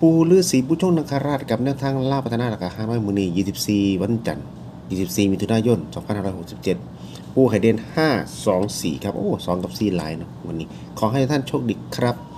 ปูฤาษีผู้ชงนังคราชกับแนวทางล่าพัฒนาราคา500มือนี้24วันจันทร์24มิถุนายน2567ปูไข่เด่น5 2 4ครับ โอ้สองกับ4หลายเนาะวันนี้ ขอให้ท่านโชคดีครับ